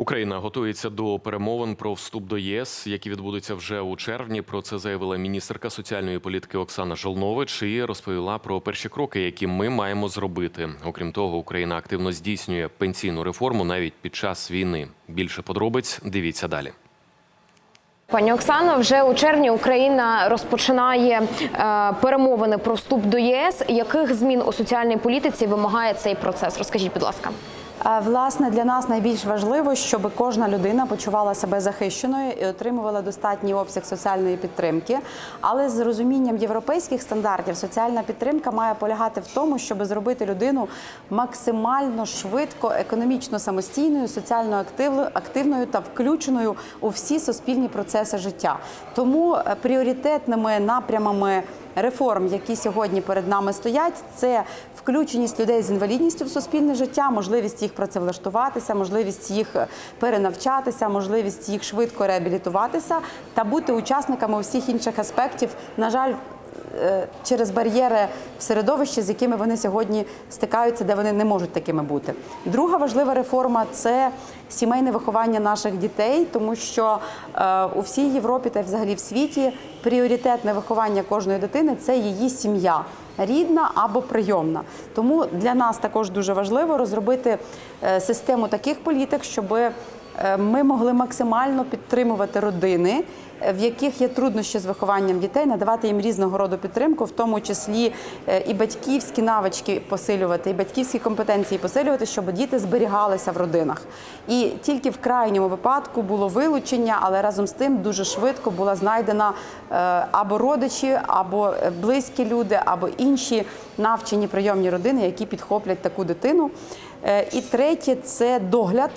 Україна готується до перемовин про вступ до ЄС, які відбудуться вже у червні. Про це заявила міністерка соціальної політики Оксана Жолнович і розповіла про перші кроки, які ми маємо зробити. Окрім того, Україна активно здійснює пенсійну реформу навіть під час війни. Більше подробиць дивіться далі. Пані Оксано, вже у червні Україна розпочинає е, перемовини про вступ до ЄС. Яких змін у соціальній політиці вимагає цей процес? Розкажіть, будь ласка. Е, Власне, для нас найбільш важливо, щоб кожна людина почувала себе захищеною і отримувала достатній обсяг соціальної підтримки. Але з розумінням європейських стандартів соціальна підтримка має полягати в тому, щоб зробити людину максимально швидко, економічно самостійною, соціально активною та включеною у всі суспільні процеси життя. Тому е, пріоритетними напрямами. Реформ, які сьогодні перед нами стоять, це включеність людей з інвалідністю в суспільне життя, можливість їх працевлаштуватися, можливість їх перенавчатися, можливість їх швидко реабілітуватися та бути учасниками усіх інших аспектів. На жаль, е, через бар'єри в середовищі, з якими вони сьогодні стикаються, де вони не можуть такими бути. Друга важлива реформа це сімейне виховання наших дітей, тому що е, у всій Європі та взагалі в світі пріоритетне виховання кожної дитини це її сім'я. Рідна або прийомна, тому для нас також дуже важливо розробити е, систему таких політик, щоб е, ми могли максимально підтримувати родини, е, в яких є труднощі з вихованням дітей, надавати їм різного роду підтримку, в тому числі е, і батьківські навички посилювати, і батьківські компетенції посилювати, щоб діти зберігалися в родинах. І тільки в крайньому випадку було вилучення, але разом з тим дуже швидко була знайдена е, або родичі, або е, близькі люди, або інші навчені прийомні родини, які підхоплять таку дитину. Е, І третє це догляд.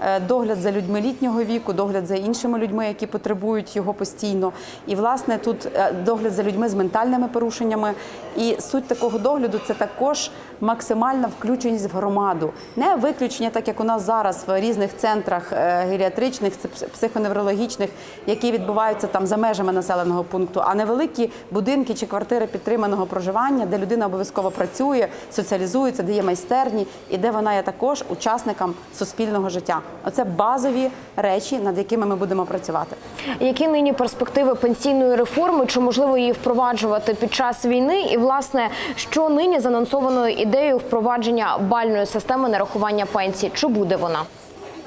Е, Догляд за людьми літнього віку, догляд за іншими людьми, які потребують його постійно. І власне тут е, догляд за людьми з ментальними порушеннями. І суть такого догляду це також максимальна включеність в громаду, не виключення, так як у нас зараз в різних центрах е, геріатричних, пс- психоневрологічних, які відбуваються там за межами населеного пункту, а невеликі будинки чи квартири підтриманого проживання, де людина обов'язково працює, соціалізується, де є майстерні і де вона є також учасником суспільного життя. Оце базові речі, над якими ми будемо працювати. Які нині перспективи пенсійної реформи? Чи можливо її впроваджувати під час війни? І власне, що нині з анонсованою ідеєю впровадження бальної системи нарахування пенсій? Чи буде вона?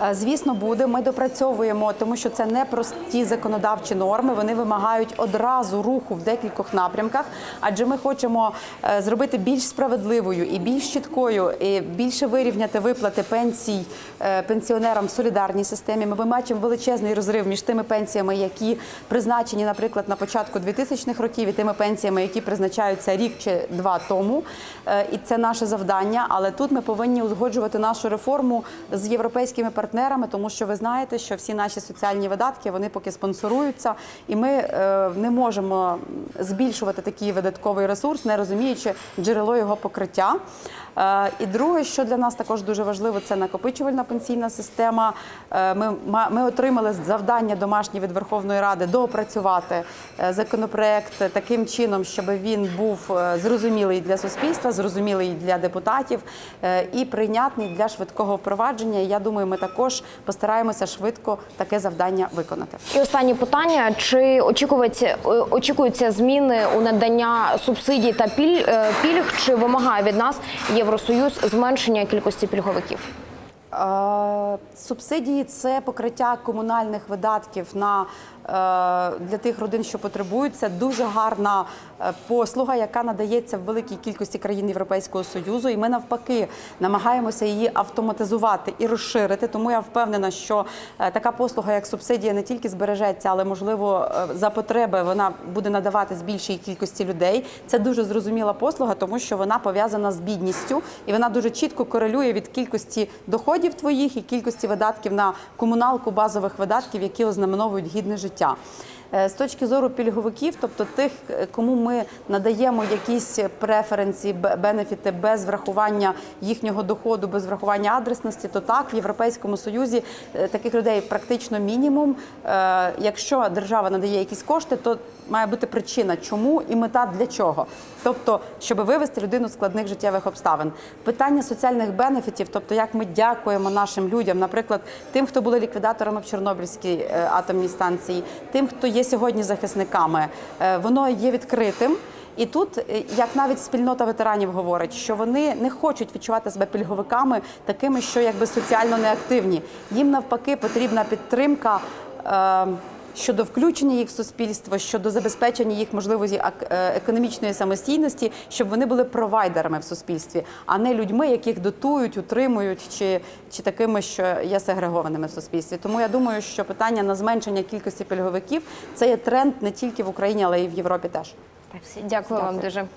Е, Звісно, буде. Ми допрацьовуємо, тому що це не прості законодавчі норми. Вони вимагають одразу руху в декількох напрямках, адже ми хочемо е, зробити більш справедливою і більш чіткою, і більше вирівняти виплати пенсій е, пенсіонерам в солідарній системі. Ми бачимо величезний розрив між тими пенсіями, які призначені, наприклад, на початку 2000-х років, і тими пенсіями, які призначаються рік чи два тому. І це наше завдання. Але тут ми повинні узгоджувати нашу реформу з європейськими партнерами, тому що ви знаєте, що всі наші соціальні видатки вони поки спонсоруються, і ми е, не можемо збільшувати такий видатковий ресурс, не розуміючи джерело його покриття. Е, І друге, що для нас також дуже важливо, це накопичувальна пенсійна система. Е, Ми, ми отримали завдання домашнє від Верховної Ради доопрацювати законопроект таким чином, щоб він був зрозумілий для суспільства, зрозумілий для депутатів і прийнятний для швидкого впровадження. Я думаю, ми також постараємося швидко таке завдання виконати. І останнє питання: чи очікується е, очікуються зміни у надання субсидій та піль, е, пільг? Чи вимагає від нас Євросоюз зменшення кількості пільговиків? Субсидії це покриття комунальних видатків на е, для тих родин, що потребують. Це дуже гарна е, послуга, яка надається в великій кількості країн Європейського союзу. І ми навпаки намагаємося її автоматизувати і розширити. Тому я впевнена, що е, така послуга, як субсидія, не тільки збережеться, але можливо за потреби вона буде надаватись більшій кількості людей. Це дуже зрозуміла послуга, тому що вона пов'язана з бідністю, і вона дуже чітко корелює від кількості доходів твоїх і кількості видатків на комуналку базових видатків, які ознаменовують гідне життя. Е, З точки зору пільговиків, тобто тих, е, кому ми надаємо якісь преференції, бенефіти без врахування їхнього доходу, без врахування адресності, то так в Європейському Союзі е, таких людей практично мінімум. Якщо держава надає якісь кошти, то має бути причина, чому і мета для чого. Тобто, щоб вивести людину з складних життєвих обставин. Питання соціальних бенефітів, тобто як ми дякуємо нашим людям, наприклад, тим, хто були ліквідаторами в Чорнобильській атомній станції, тим, хто є сьогодні захисниками, е, воно є відкритим. І тут, е, як навіть спільнота ветеранів говорить, що вони не хочуть відчувати себе пільговиками, такими, що якби соціально неактивні. Їм навпаки потрібна підтримка. Е, Щодо включення їх в суспільство, щодо забезпечення їх можливості е, економічної самостійності, щоб вони були провайдерами в суспільстві, а не людьми, яких дотують, утримують чи, чи такими, що є сегрегованими в суспільстві. Тому я думаю, що питання на зменшення кількості пільговиків це є тренд не тільки в Україні, але й в Європі теж. Так, всі- дякую вам дуже.